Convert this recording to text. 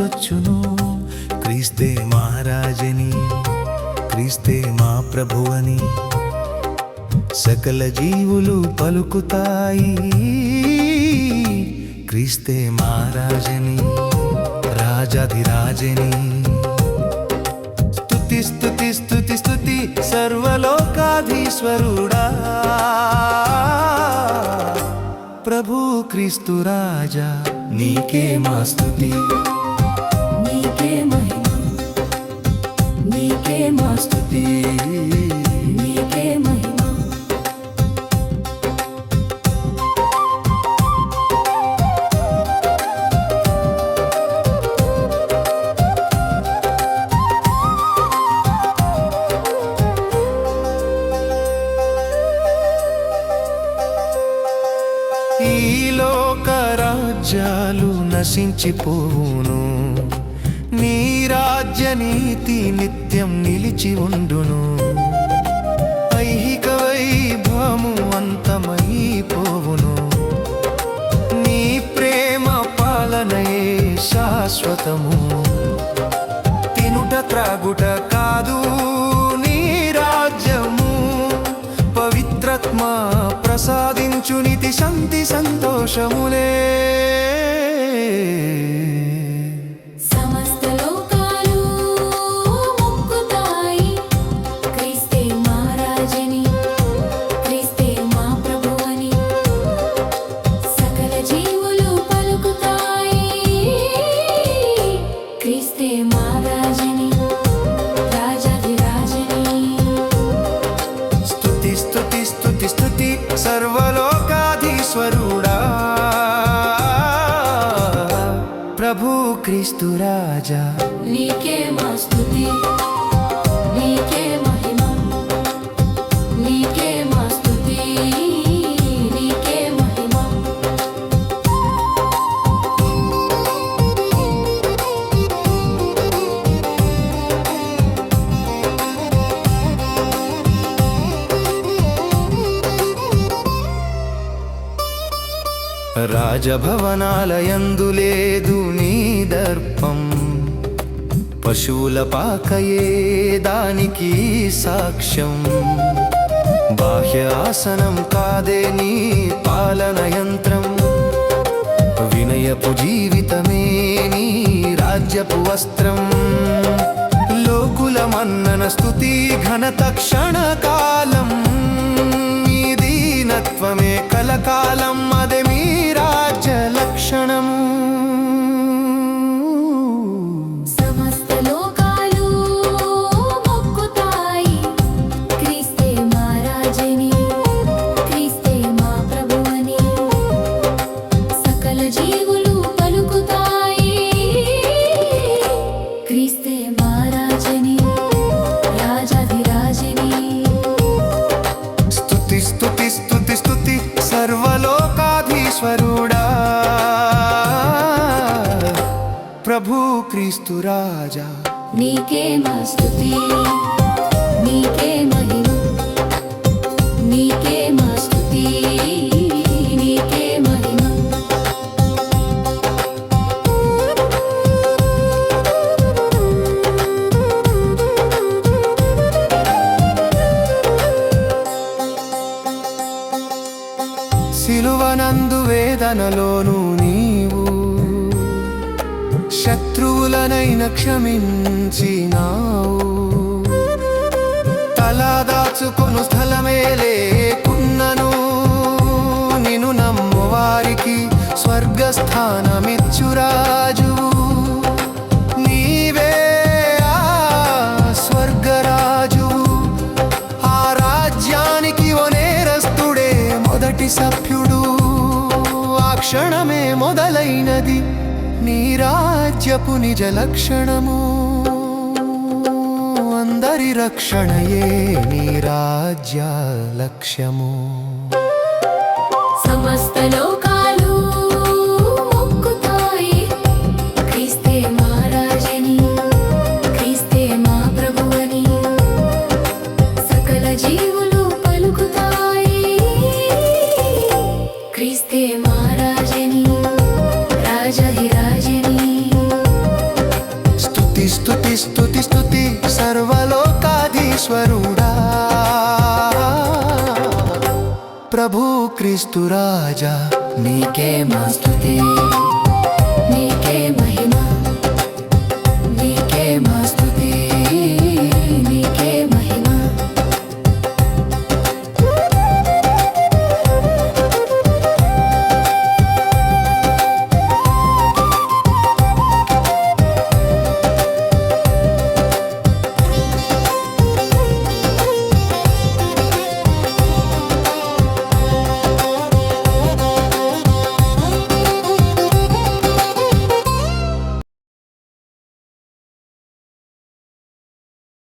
లోకాలు క్రీస్తే మహారాజని క్రీస్తే మా ప్రభువని. సకల జీవులు పలుకుతాయి క్రీస్తే మహారాజని రాజాధిరాజని. స్తుతి స్థుతి స్థుతి స్థుతి సర్వలోకాధీశ్వరుడా. ప్రభు క్రీస్తు రాజా నీకే మా స్తుతి. నీకే మా స్తుతి నీకే మహిమ. ఈ లోక రాజ్యాలు నశించిపోవును. నీ రాజ్య నీతి నిత్యం నిలిచి ఉండును. ఐహిక వైభవము అంతమైపోవును. నీ ప్రేమ పాలనయే శాశ్వతము. తినుట త్రాగుట కాదు నీ రాజ్యము. పవిత్రత్మ ప్రసాదించునితి శంతి శాంతి సంతోషములే. క్రీస్తు రాజా. నీకే మా స్తుతి. రాజభవనాలయందు లేదు నీ దర్పం. పశువుల పాకయే దానికి సాక్ష్యం. బాహ్య ఆసనం కాదే నీ పాలన యంత్రం. వినయపు జీవితమే నీ రాజ్యపు వస్త్రం. లోకుల మన్నన స్థుతి ఘనత క్షణకాలం. మీ దీనత్వమే కలకాలం అదే ప్రభు క్రీస్తు రాజా. నీకే మా స్తుతి నీకే మహిమ నీకే మా స్తుతి నీకే మహిమ. సిలువనందు వేదనలోను నీవు శత్రువులనైన క్షమించినావు. తలా దాచుకొను స్థలమే లేకున్నను. నిన్ను నమ్మువారికి స్వర్గస్థానమిచ్చురాజు నీవే ఆ స్వర్గరాజు. ఆ రాజ్యానికి ఓ నేరస్తుడే మొదటి సభ్యుడు. ఆ క్షణమే మొదలైనది. నీ రాజ్యపు నిజ లక్షణము. అందరి రక్షణయే నీ రాజ్య లక్ష్యము. సమస్త లోకాలు జీవులు స్థుతి స్థుతి సర్వలోకాధీశ్వరుడా. ప్రభు క్రీస్తు రాజా నీకే మా స్థుతి నీకే